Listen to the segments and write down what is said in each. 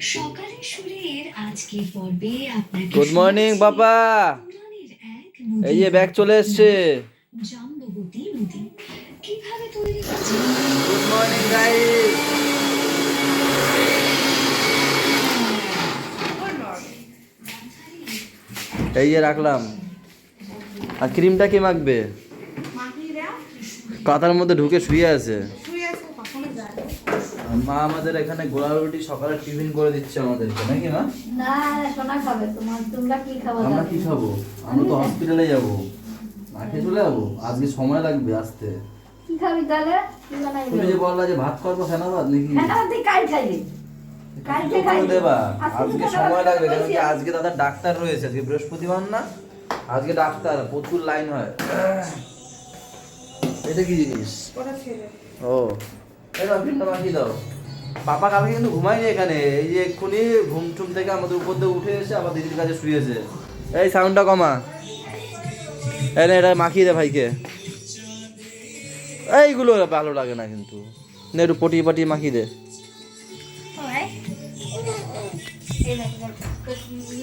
সুরের আজকের পর্বে আপনাকে গুড মর্নিং বাবা। এই যে ব্যাগ চলে এসছে। জাম্ববতী নদী। কীভাবে তৈরি হয়েছে? গুড মর্নিং গাইস এই যে রাখলাম। আর ক্রিমটা কি মাখবে? কাতার মধ্যে ঢুকে শুয়ে আছে। মা আমাদের এখানে গোলা রুটি সকালে টিফিন করে দিচ্ছে আমাদেরকে নাকি মা? না সোনা খাবে তোমার তোমরা কি খাব আমরা কি খাব? আমরা তো হসপিটালে যাব। না খেয়ে চলে যাব? আজকে সময় লাগবে আসতে। কি খাবি তাহলে? কি বানাইবে তুমি যে বললা যে ভাত করব ফেনা ভাত নাকি? হ্যাঁ না তুই কাল খাইবি। কালকে দেবা। আজকে আজকে সময় লাগবে কেন কি আজকে দাদা ডাক্তার রয়েছে আজকে বৃহস্পতিবার না? আজকে ডাক্তার প্রচুর লাইন হয়। এটা কি জিনিস? ও। বাকি দাও পাপা কালকে কিন্তু ঘুমায়নি এখানে এই যে এক্ষুনি ঘুম টুম থেকে আমাদের উপর দিয়ে উঠে এসে আবার দিদির কাছে শুয়েছে এই সাউন্ডটা কমা এই এটা মাখিয়ে দে ভাইকে এইগুলো ভালো লাগে না কিন্তু নে একটু পটিয়ে পটিয়ে মাখিয়ে দে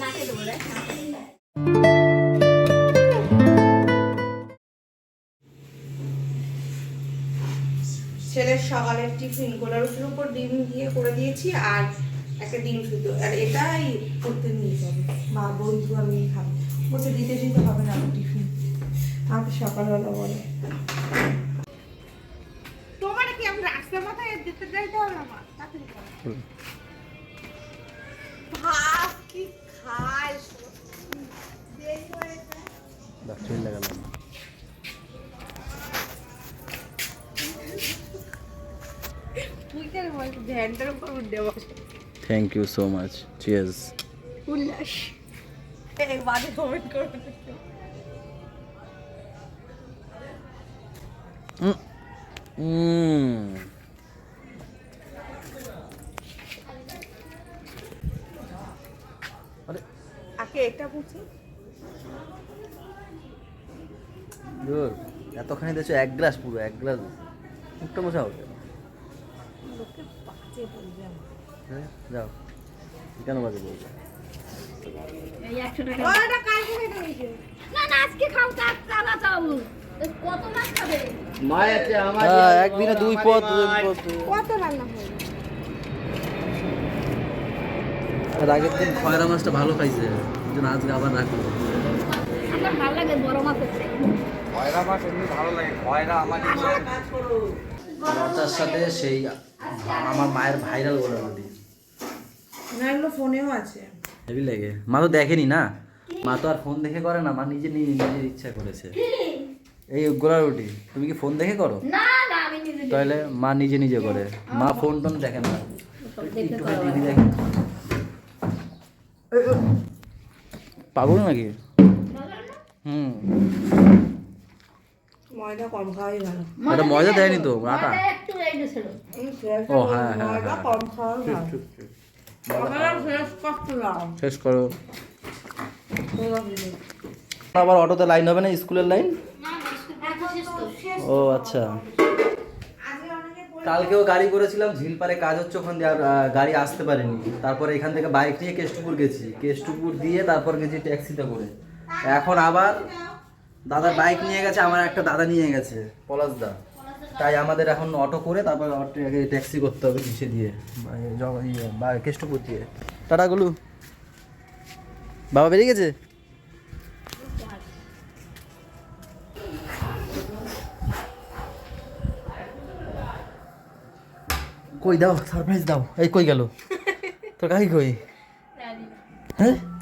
নাকে দেবো সকালের টিফিন গোলা রুটির উপর ডিম দিয়ে করে দিয়েছি আর একটা ডিম শুধু আর এটাই করতে নিয়ে যাবে। মা বন্ধু আমি খাব। বলছে দিতে দিতে হবে না আমার টিফিন। আমাকে সকালবেলা বলে। তোমার কি আমি রাস্তার মাথায় দিতে যাইতে হবে আমার? তাড়াতাড়ি। ভাত কি খায়? দেরি হয়ে যায় লাগালাম। ধ্যানটার উপর উঠে বসে। Thank you so much cheers উল্লাস। এই বাজে কমেন্ট করবে আরে। আগে এটা বুঝি দূর এতখানি দিয়েছ এক গ্লাস পুরো এক গ্লাস মুখটা বলবে আমার। হ্যাঁ যাও। কেন বাজে বলছো এই একশো টাকা। ও, এটা কালকে কেটে নিয়েছে। না না আজকে খাও তার তারা চাবো কত মাছ খাবে? হ্যাঁ একদিনে দুই পদ কত রান্না আর আগের দিন খয়রা মাছটা ভালো খাইছে জন্য আজকে আবার রাখল আমার ভালো লাগে বড় মাছের চেয়ে। মাথার সাথে সেই আমার মায়ের ভাইরাল বলে রুটি না এগুলো ফোনেও আছে। হেভি লাগে। মা তো দেখেনি না? মা তো আর ফোন দেখে করে না মা নিজে নিজে নিজের ইচ্ছা করেছে। এই গোলা রুটি তুমি কি ফোন দেখে করো? না না আমি নিজে তাহলে মা নিজে নিজে করে। মা ফোন টোন দেখে না। দেখতে একটু টিভি দেখে। পাগল নাকি? হুম। ময়দা কম খাওয়াই ভালো। এটা ময়দা দেয়নি তো আটা একটু ছিল ও, হ্যাঁ, হ্যাঁ, ময়দা হ্যাঁ। কম খাওয়াই ভালো। শেষ করো। আবার অটোতে লাইন হবে না স্কুলের লাইন? ও আচ্ছা। কালকেও গাড়ি করেছিলাম ঝিলপারে কাজ হচ্ছে ওখান দিয়ে আর গাড়ি আসতে পারেনি। তারপরে এখান থেকে বাইক নিয়ে কেষ্টপুর গেছি। কেষ্টপুর দিয়ে তারপর গেছি ট্যাক্সিতে করে। এখন আবার দাদার বাইক নিয়ে গেছে আমার একটা দাদা নিয়ে গেছে পলাশদা। তাই আমাদের এখন অটো করে তারপর ট্যা- ট্যাক্সি করতে হবে কিসে দিয়ে বা- ইয়ে, কেষ্টপুর দিয়ে। টাটা গুলু। বাবা বেরিয়ে গেছে? কই দাও সারপ্রাইজ দাও। এই কই গেল? তোর কাকি কই? হ্যাঁ?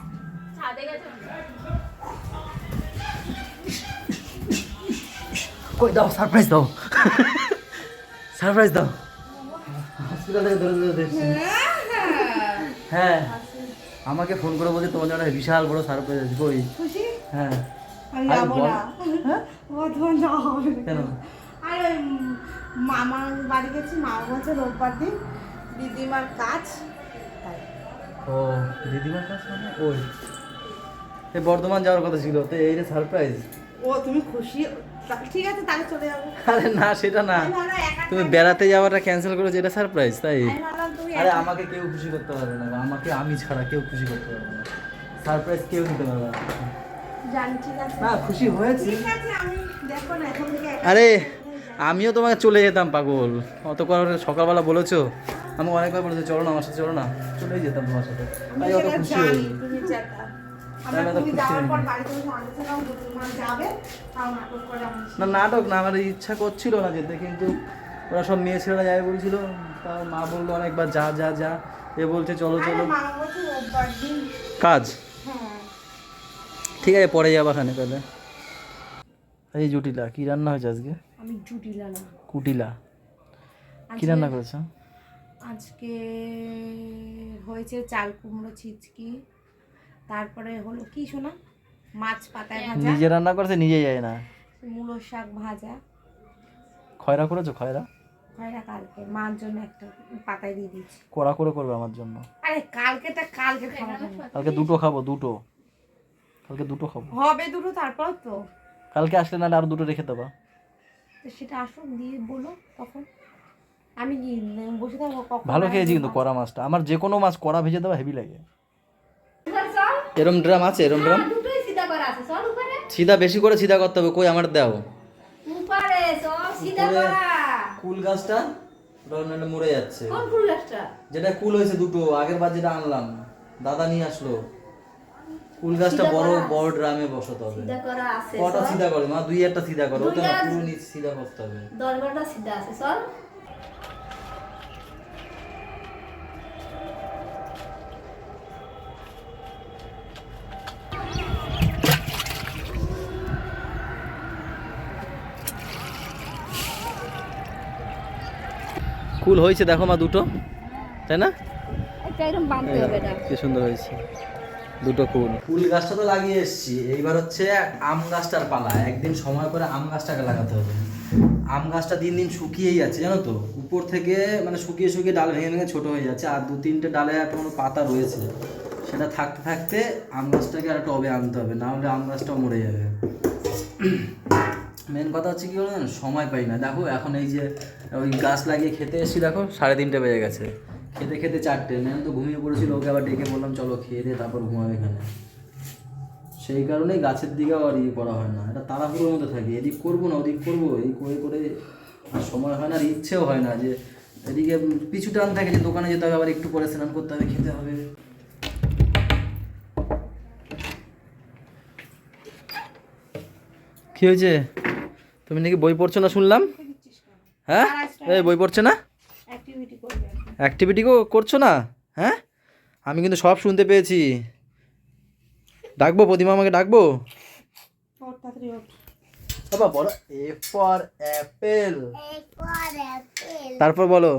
কই দাও সারপ্রাইজ দাও। সারপ্রাইজ দাও। হসপিটাল থেকে ধরে ধরে দেখছি হ্যাঁ আমাকে ফোন করে বলছে তোমার জন্য বিশাল বড় সারপ্রাইজ আছে কই? খুশি? হ্যাঁ। হ্যাঁ? বর্ধমান যাওয়া হবে। না। কেন? আর মামার বাড়ি গেছি মা বলছে রোববার দিন দিদিমার কাজ ও দিদিমার কাছে মানে? ওই। বর্ধমান যাওয়ার কথা ছিল তো এই যে সারপ্রাইজ ও তুমি খুশি? ঠিক আছে তাহলে চলে যাব। আরে না সেটা না। তুমি বেড়াতে যাওয়াটা ক্যান্সেল করেছ এটা সারপ্রাইজ তাই? আরে আমাকে কেউ খুশি করতে পারবে না আমাকে আমি ছাড়া কেউ খুশি করতে পারবে না। সারপ্রাইজ কেউ দিতে পারবে না। না খুশি হয়েছি। ঠিক আছে আমি দেখো না এখন থেকে একা- আরে আমিও তোমাকে চলে যেতাম পাগল। অত করে সকালবেলা বলেছ? আমি অনেকবার বলেছি চলো না আমার সাথে চলো না। চলেই যেতাম তোমার সাথে। অত খুশি জানি না নাটক না আমার ইচ্ছা করছিল না যেতে কিন্তু ওরা সব মেয়ে ছেলেরা যাবে বলছিল তা মা বলল অনেকবার যা যা যা। এ বলছে চলো চলো। মা বলছে রোববার দিন। কাজ? হ্যাঁ। ঠিক আছে পরে যাবা খানে তাহলে। এই জুটিলা কি রান্না হয়েছে আজকে? আমি জুটিলা না। কুটিলা। কি রান্না করেছ? আজকে হয়েছে চাল কুমড়ো ছিচকি। তারপরে হলো কি শোনা? মাছ পাতায় ভাজা। নিজে রান্না করেছে নিজে যায় না। মূলো শাক ভাজা। খয়রা করেছ খয়রা? খয়রা কালকে মার জন্য একটা পাতায় দিয়ে দিয়েছি। কড়া করে করবে আমার জন্য? আরে কালকে তা কালকে খাওয়া হবে। কালকে দুটো খাব দুটো। কালকে দুটো খাব। হবে দুটো তারপর তো। কালকে আসলে না আরও দুটো রেখে দেবা। তো সেটা আসুন দিয়ে বলো তখন। আমি কি বসে থাকব ভালো খেয়েছি কিন্তু কড়া মাছটা। আমার যে কোনো মাছ কড়া ভেজে দেওয়া হেভি লাগে। এরম ড্রাম আছে এরম ড্রাম? দুটোই সিধা বেশি করে সিধা করতে হবে কই আমার দাও? উপরে সব সিধা করা। কুল গাছটা নাহলে মরে যাচ্ছে। কোন ফুল গাছটা? যেটা কুল হয়েছে দুটো আগের বার যেটা আনলাম দাদা নিয়ে আসলো। কুল গাছটা বড় বড় ড্রামে বসাতে হবে। সিধা করা আছে কটা। সিধা করে? মা দুই একটা সিধা করো ওটা দুইটা- পুরো নিচ সিধা করতে হবে। দশ বারোটা সিধা আছে সব কুল হয়েছে দেখো মা দুটো। তাই না? এটা কি সুন্দর হয়েছে। দুটো ফুল ফুল গাছটা তো লাগিয়ে এসেছি। এইবার হচ্ছে আম গাছটার পালা। একদিন সময় করে আম গাছটাকে লাগাতে হবে। আম গাছটা দিন দিন শুকিয়েই যাচ্ছে জানো তো? উপর থেকে মানে শুকিয়ে শুকিয়ে ডাল ভেঙে ভেঙে ছোটো হয়ে যাচ্ছে। আর দু তিনটে ডালে একটা পাতা রয়েছে। সেটা থাকতে থাকতে আম গাছটাকে আর টবে আনতে হবে। না হলে আম গাছটাও মরে যাবে। মেন কথা হচ্ছে কি বলুন? সময় পাই না। দেখো, এখন এই যে, ওই গাছ লাগিয়ে খেতে এসেছি, দেখো, সাড়ে তিনটে বেজে গেছে। খেতে খেতে চারটে। ম্যাম তো ঘুমিয়ে পড়েছিল, ওকে আবার ডেকে বললাম, চলো খেয়ে দিয়ে তারপর ঘুমাবে এখানে। সেই কারণেই গাছের দিকেও আর ইয়ে করা হয় না। এটা তাড়াহুড়োর মধ্যে থাকে। এদিক করব না, ওদিক করব। এই করে করে সময় হয় না, আর ইচ্ছেও হয় না যে, এদিকে পিছু টান থাকে যে, দোকানে যেতে হবে, আবার একটু পরে স্নান করতে হবে, খেতে হবে। কি হয়েছে? তুমি নাকি বই পড়ছো না শুনলাম? হ্যাঁ? এই বই পড়ছে না? অ্যাক্টিভিটি করবে অ্যাক্টিভিটি করছ না? হ্যাঁ? আমি কিন্তু সব শুনতে পেয়েছি। ডাকবো প্রতিমা আমাকে ডাকবো? বাবা বলো এ ফর অ্যাপেল তারপর বলো।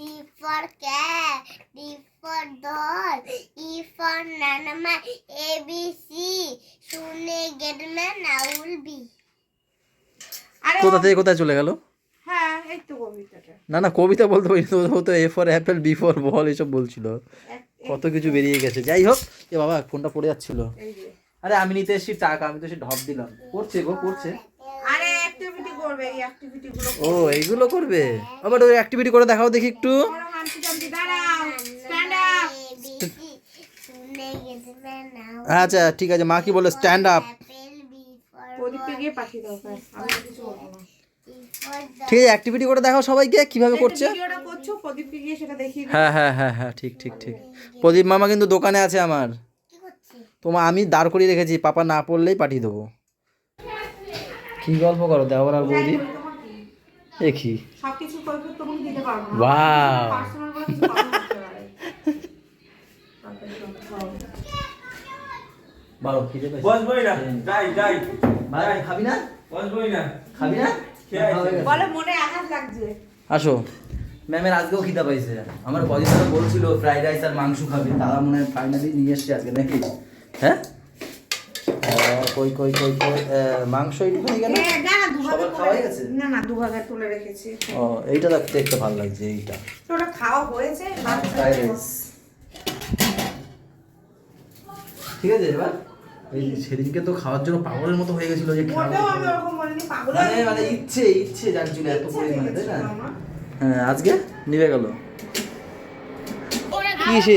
C for cat, D for doll, E for nanama, A B C, শুনে গেটম্যান আউল বি আরে কোথা থেকে কোথায় চলে গেল? হ্যাঁ এই তো কবিতাটা। না না কবিতা বলতে পারি তো ও তো A for apple B for ball এসব বলছিল। কত কিছু বেরিয়ে গেছে। যাই হোক এ বাবা ফোনটা পড়ে যাচ্ছিল। আরে আমি নিতে এসেছি টাকা আমি তো সে ঢপ দিলাম। করছে গো করছে করবে এই অ্যাক্টিভিটি গুলো ও এইগুলো করবে? আবার ওই অ্যাক্টিভিটি করে দেখাও দেখি একটু। আচ্ছা ঠিক আছে মা কি বলে স্ট্যান্ড আপ ঠিক আছে অ্যাক্টিভিটি করে দেখাও সবাইকে কীভাবে করছে। হ্যাঁ হ্যাঁ হ্যাঁ হ্যাঁ ঠিক ঠিক ঠিক। প্রদীপ মামা কিন্তু দোকানে আছে আমার। তোমার আমি দাঁড় করিয়ে রেখেছি পাপা না পড়লেই পাঠিয়ে দেবো। কি গল্প করো দেওয়ার আর বৌদি? কি? সবকিছু তোমাকে দিতে পারব না। Wow. পার্সোনাল বলে কিছু কথা বলতে পারে বলো খিদে না যাই যাই। ভাই খাবি না? খাবি না। বলে মনে আঘাত লাগছে। আসো। ম্যামের আজকেও খিদা পাইছে আমার কদিন বলছিল ফ্রাইড রাইস আর মাংস খাবে। তারা মনে হয় ফাইনালি নিয়ে এসছে আজকে নাকি? হ্যাঁ? কই কই কই কই মাংস এইটুখানি কেন? না না সবার খাওয়া গেছে? না না দুভাগে তুলে রেখেছি। ও এইটা দেখতে দেখতে ভালো লাগছে এইটা। ওটা খাওয়া হয়েছে ঠিক আছে এবার এই সেদিনকে তো খাওয়ার জন্য পাগলের মতো হয়ে গেছিল যে মানে মানে ইচ্ছে ইচ্ছে জানছি না এত পরিমাণে তাই না? হ্যাঁ আজকে নিভে গেল। কি সে?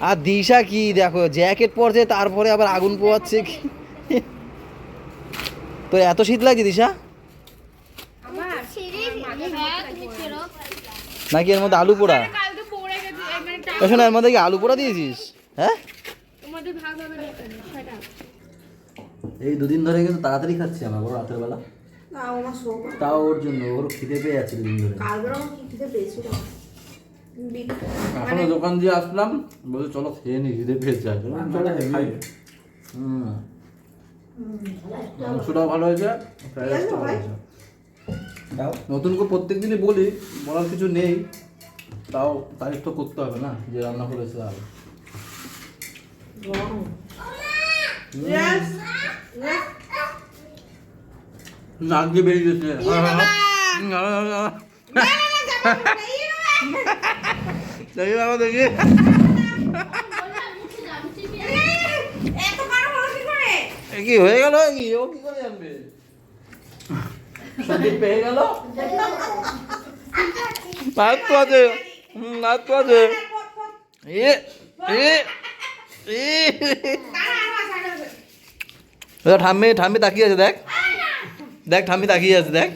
আর দিশা কি দেখো জ্যাকেট পরছে তারপরে আবার আগুন পোয়াচ্ছে কি? তো এত শীত লাগছে দিশা? নাকি এর মধ্যে আলু পোড়া? শোনো এর মধ্যে কি আলু পোড়া দিয়েছিস? হ্যাঁ? এই দুদিন ধরে কিন্তু তাড়াতাড়ি খাচ্ছি আমরা বড় রাতের বেলা। তাও ওর জন্য ওর খিদে পেয়ে যাচ্ছে দুদিন ধরে। এখনও দোকান দিয়ে আসলাম বলছে চলো খেয়ে নি খিদে পেয়েছে যায়। হুম। মাংসটাও ভালো হয়েছে ফ্রাইড রাইসটাও ভালো হয়েছে। নতুন করে প্রত্যেক দিনই বলি বলার কিছু নেই তাও তারিফ তো করতে হবে না যে রান্না করেছে আর। নাক দিয়ে বেরিয়ে গেছে। দেখি বাবা দেখি এত কি করে এ কি হয়ে গেল? কি? ও কি করে জানবে? সন্দীপ পেয়ে গেল? নাচ তো আছে হুম, তো আছে এ এ এ। ঠাম্মি ঠাম্মি তাকিয়ে আছে দেখ। দেখ ঠাম্মি তাকিয়ে আছে দেখ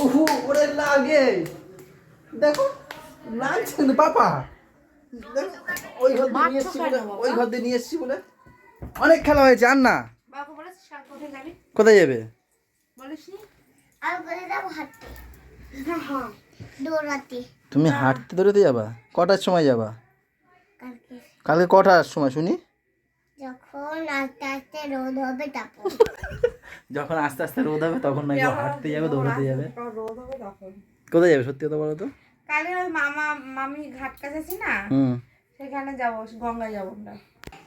ওহো ওরে লাগে দেখো লাগছে না পাপা ওই ঘর দিয়ে নিয়ে এসছি বলে ওই ঘর দিয়ে নিয়ে এসছি বলে। অনেক খেলা হয়েছে আর না কোথায় যাবে? দৌড়াতে। তুমি হাঁটতে দৌড়াতে যাবা? কটার সময় যাবা? কালকে। কালকে কটার সময় শুনি? যখন আস্তে আস্তে রোদ হবে তখন। যখন আস্তে আস্তে রোদ হবে তখন নাকি হাঁটতে যাবে দৌড়াতে যাবে। রোদ হবে তখন। কোথায় যাবে সত্যি কথা বলো তো? কালে ওই মামা মামি ঘাট কাছে আছি না সেখানে যাব গঙ্গায় যাব আমরা।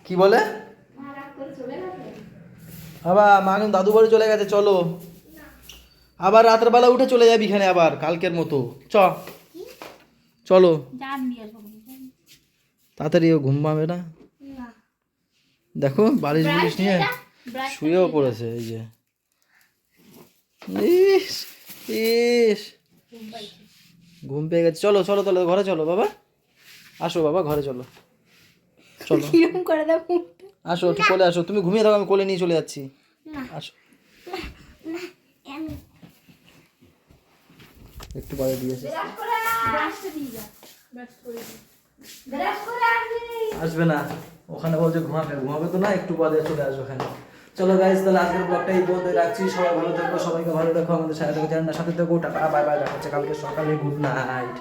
কি বলে? মা দাদু বাড়ি চলে গেছে চলো। আবার রাতের বেলা উঠে চলে যাবি এখানে আবার কালকের মতো। চ। চলো। তাড়াতাড়ি ও ঘুম পাবে না? দেখো বালিশ বুলিশ নিয়ে শুয়েও পড়েছে এই যে। ইস ইস। ঘুম পেয়ে গেছে। চলো চলো চলো ঘরে চলো বাবা। আসো বাবা ঘরে চলো। চলো। করে দেব আসো একটু কোলে আসো। তুমি ঘুমিয়ে থাকো আমি কোলে নিয়ে চলে যাচ্ছি। আসো। একটু পরে দিয়েছে আসবে না। ওখানে বলছে ঘুমাবে ঘুমাবে তো না একটু পরে চলে আসবে ওখানে চলো গাইজ তাহলে আজকের ব্লগটা এই বলতে রাখছি। সবাই ভালো থাকো, সবাইকে ভালো রাখো আমাদের সাথে থাকো জানা সাথে থাকো। টাকা বাই বাই দেখা হচ্ছে কালকে সকালে গুড নাইট